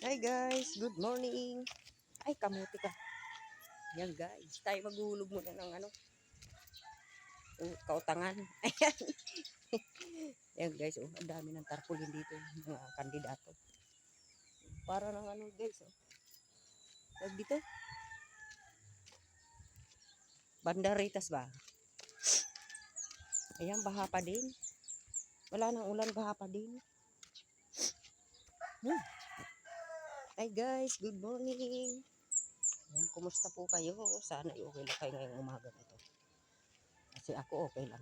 Hi guys, good morning. Ay, kamuti ka. Yan guys, tayo maghuhulog muna ng ano. yung Kautangan. Ayan. Yan guys, oh, ang dami ng tarpaulin dito, mga kandidato. Para ng ano guys, oh. Tawag dito. Bandaritas ba? Ayan, baha pa din. Wala nang ulan, baha pa din. Hmm. Hi guys, good morning. Ayan, kumusta po kayo? Sana ay okay lang kayo ngayong umaga na to. Kasi ako okay lang.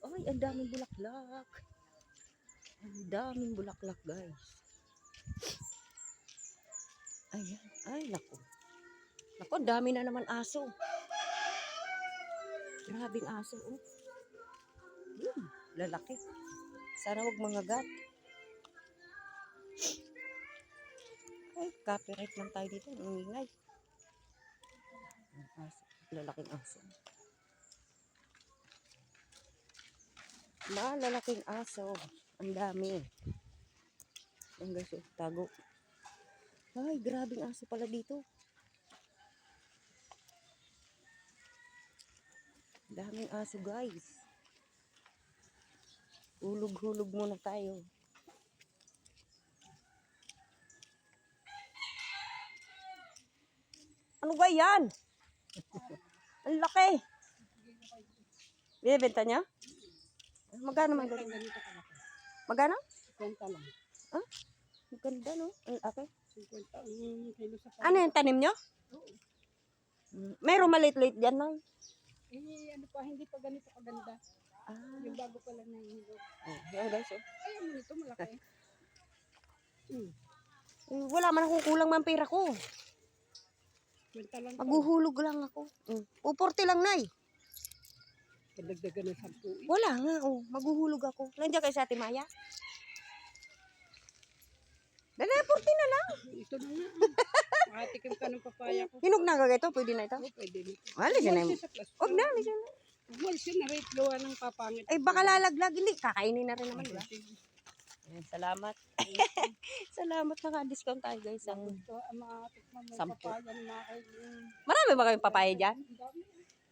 Ay, ang daming bulaklak. Ang daming bulaklak guys. Ayan, ay naku. Naku, dami na naman aso. Grabing aso. Oh. Hmm, lalaki. Sana wag mangagat. Ay, copyright lang tayo dito. Ang ingay. Lalaking aso. Malalaking aso. Ang dami. Ang guys, oh, tago. Ay, grabing aso pala dito. Daming aso, guys. Hulog-hulog muna tayo. Ano ba yan? Ang laki. Binibenta niya? Magkano man ganito? Magkano? 50 lang. Maganda, no? Ang laki. 50 ang kilo sa Ano yung tanim nyo? Oo. Mayroong maliit-liit dyan, Nay. Eh, ano pa, hindi pa ganito kaganda. Ah. Yung bago pa lang na hilo. Oh, yan guys, oh. Ayaw mo nito, malaki. Hmm. Wala man akong kulang man pera ko. 50 lang. Maghuhulog lang ako. Mm. Puporte lang, Nay. Kadagdagan ng 10. eh. Wala nga, oh. Maghuhulog ako. Nandiyan kayo sa Ate Maya? Dali, porte na lang. Ito na nga. Makatikim ka ng papaya ko. Hinog na agad ito. Pwede na ito. Oo, pwede nito. Wala siya na. Huwag na, alisin na. Umalis yun na rate luwa ng papangit. Ay, baka lalaglag. Hindi, kakainin na rin naman, di ba? Ayan, salamat. salamat naka-discount tayo, guys. Ang... Kaibigan. Marami ba kayong papaya dyan? Dami.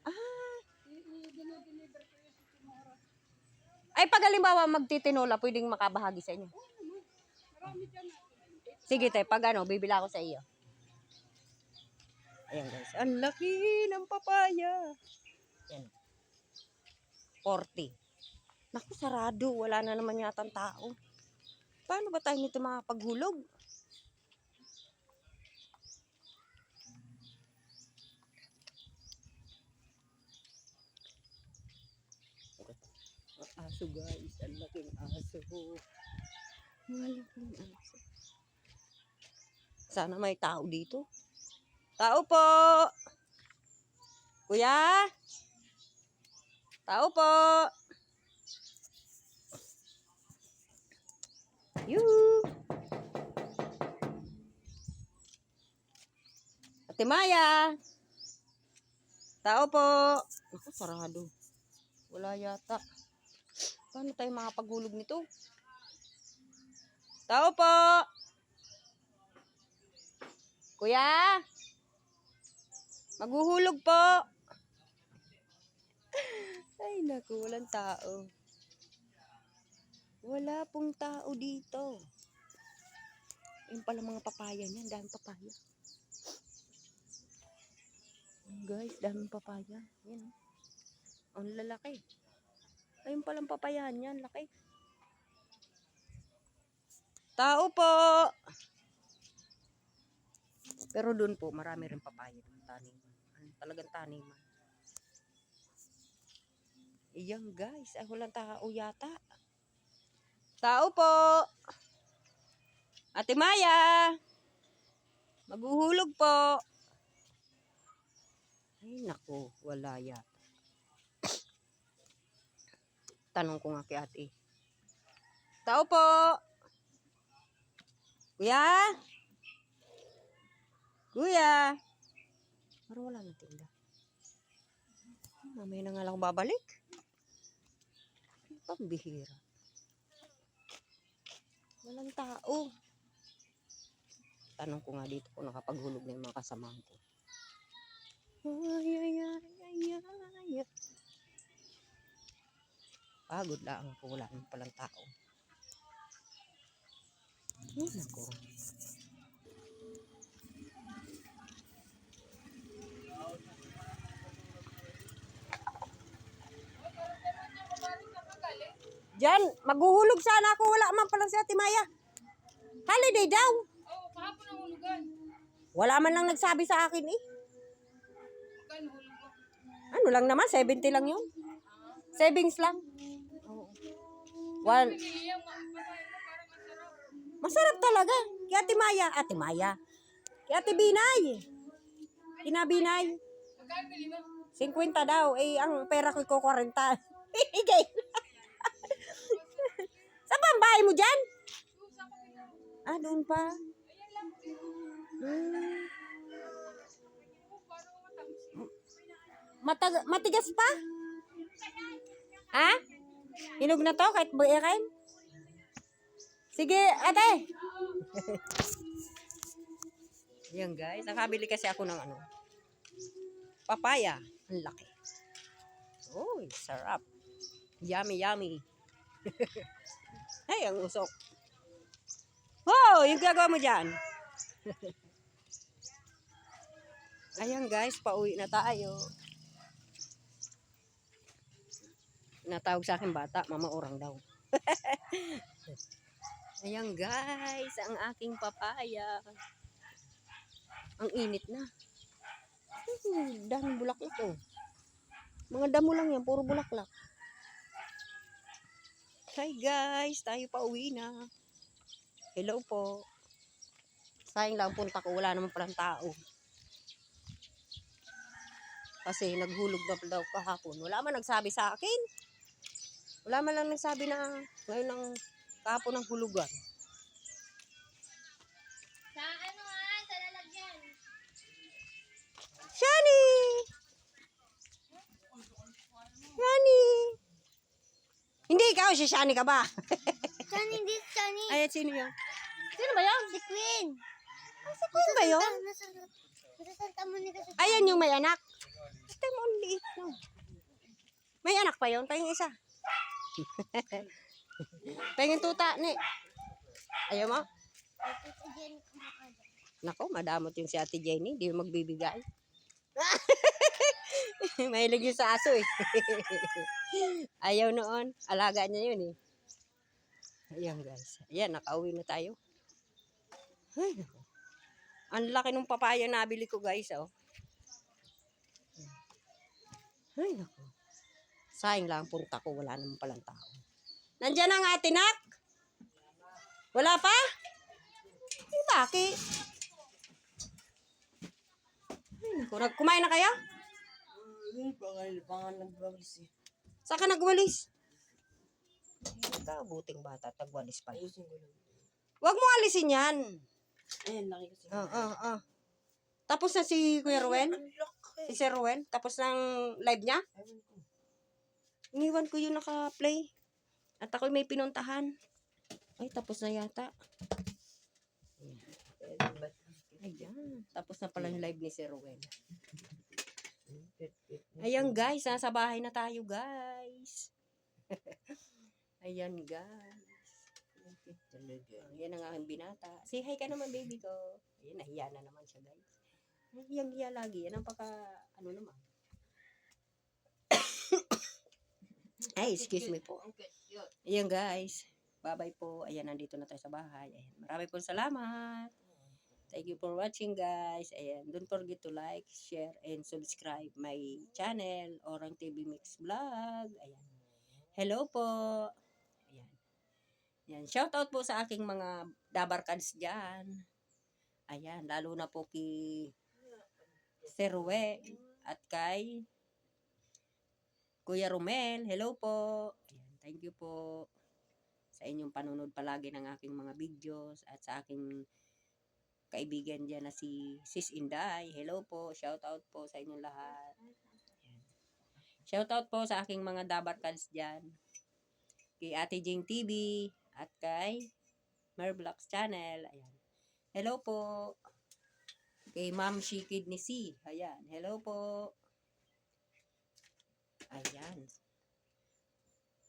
Ah. Ay, pag halimbawa magtitinola, pwedeng makabahagi sa inyo. Ah. Sige, te, pag ano, bibila ako sa iyo. Ayan, guys. Ang laki ng papaya. Ayan. 40. Naku, sarado. Wala na naman yata ang tao. Paano ba tayo nito makapaghulog? Aso guys, ang laking aso. Malaking aso. Sana may tao dito. Tao po! Kuya? Tao po! Yoo! Ate Maya! Tao po! Ako, sarado. Wala yata. Paano tayo makapaghulog nito? Tao po! Kuya? Maghuhulog po. Ay, naku, walang tao. Wala pong tao dito. Yung pala mga papaya niyan, daming papaya. Guys, daming papaya. Yan, oh. Ang lalaki. Ayun palang papaya niyan, laki. Tao po! Pero doon po, marami rin papaya ng taniman. Talagang taniman. Iyan guys, ay walang tao yata. Tao po! Ate Maya! Maghuhulog po! Ay nako, wala yata. Tanong ko nga kay ate. Tao po! Kuya! Kuya! Parang wala na tinda. Mamaya na nga lang babalik. Pambihira. Walang tao. Tanong ko nga dito kung nakapaghulog na yung mga kasamahan ko. Ay, ay, ay, ay, ay. Pagod lang kung wala naman palang tao. Ay, nako. Diyan, maghuhulog sana ako. Wala man pala si Ate Maya. Holiday daw. Oo, kahapon ang hulugan. Wala man lang nagsabi sa akin eh. Magkano hulog? Ano lang naman, 70 lang yun. Savings lang. Oo. One, masarap talaga. Kaya Ate Maya, Ate Maya. Kaya Ate Binay. Bili mo? 50 daw. Eh, ang pera ko ko 40. Ibigay. Ang bahay mo dyan? Ah, doon pa. Hmm. Matag matigas pa? Ha? Hinog na to kahit buirin? Sige, ate. Yan guys, nakabili kasi ako ng ano. Papaya. Ang laki. Uy, sarap. Yummy, yummy. Ay, ang usok. Oh, yung gagawa mo dyan. Ayan guys, pauwi na tayo. Natawag sa akin bata, mama orang daw. Ayan guys, ang aking papaya. Ang init na. Hmm, daming bulaklak oh. Mga damo lang yan, puro bulaklak. Hi guys, tayo pa uwi na. Hello po. Sayang lang punta ko, wala naman palang tao. Kasi naghulog na daw kahapon. Wala man nagsabi sa akin. Wala man lang nagsabi na ngayon ang kahapon ng hulugan. Ikaw, si Shani ka ba? Saan hindi Sunny? Ayan, sino yun? Sino ba yun? Si Queen. Si Queen ba yun? Nasa, nasa Santa Monica sa Ayan yung may anak. Ito mo, ang liit no. May anak pa yun, tayong isa. Tayong tuta, ni. Ayaw mo? Nako, madamot yung si Ate Jenny. Di mo magbibigay. Mahilig yun sa aso eh. Ayaw noon. Alaga niya yun eh. Ayan guys. Ayan, nakauwi na tayo. Ay, nako. Ang laki ng papaya na nabili ko guys, oh. Ay, nako. Sayang lang punta ko. Wala naman palang tao. Nandiyan ang ate nak? Wala pa? Eh, bakit? Ay, naku. Kumain na kayo? Hindi pa nga, pangan nagbawalis eh. Saan ka nagwalis? Ikaw, buting bata, tagwalis pa. Ayusin ko lang. Huwag mo alisin yan. Ayan, laki kasi. Oo, oo, oo. Tapos na si Kuya Ruel? Laki. Si Sir Ruel? Tapos ng live niya? Iniwan ko yung naka-play. At ako'y may pinuntahan. Ay, tapos na yata. Ayan. Tapos na pala yung live ni Sir Ruel. Ayan guys, nasa bahay na tayo guys. Ayan guys. Ayan ang aking binata. Say hi ka naman baby ko. Ayan, nahiya na naman siya guys. Nahiyang hiya lagi. Yan ang paka, ano naman. Ay, excuse me po. Ayan guys. Bye-bye po. Ayan, nandito na tayo sa bahay. Ayan, marami po salamat. Thank you for watching guys. Ayan, don't forget to like, share, and subscribe my channel, Orang TV Mix Vlog. Ayan. Hello po. Ayan. Ayan, shout out po sa aking mga dabarkads dyan. Ayan, lalo na po kay Sir Rue at kay Kuya Romel. Hello po. Ayan, thank you po sa inyong panunod palagi ng aking mga videos at sa aking kaibigan dyan na si Sis Inday. Hello po. Shout out po sa inyong lahat. Shout out po sa aking mga dabarkads dyan. Kay Ate Jing TV at kay Merblocks Channel. Ayan. Hello po. Kay Ma'am Shikid ni C. Ayan. Hello po. Ayan.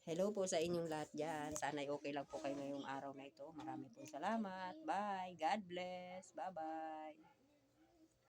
Hello po sa inyong lahat dyan. Sana okay lang po kayo ngayong araw na ito. Maraming po salamat. Bye. God bless. Bye-bye.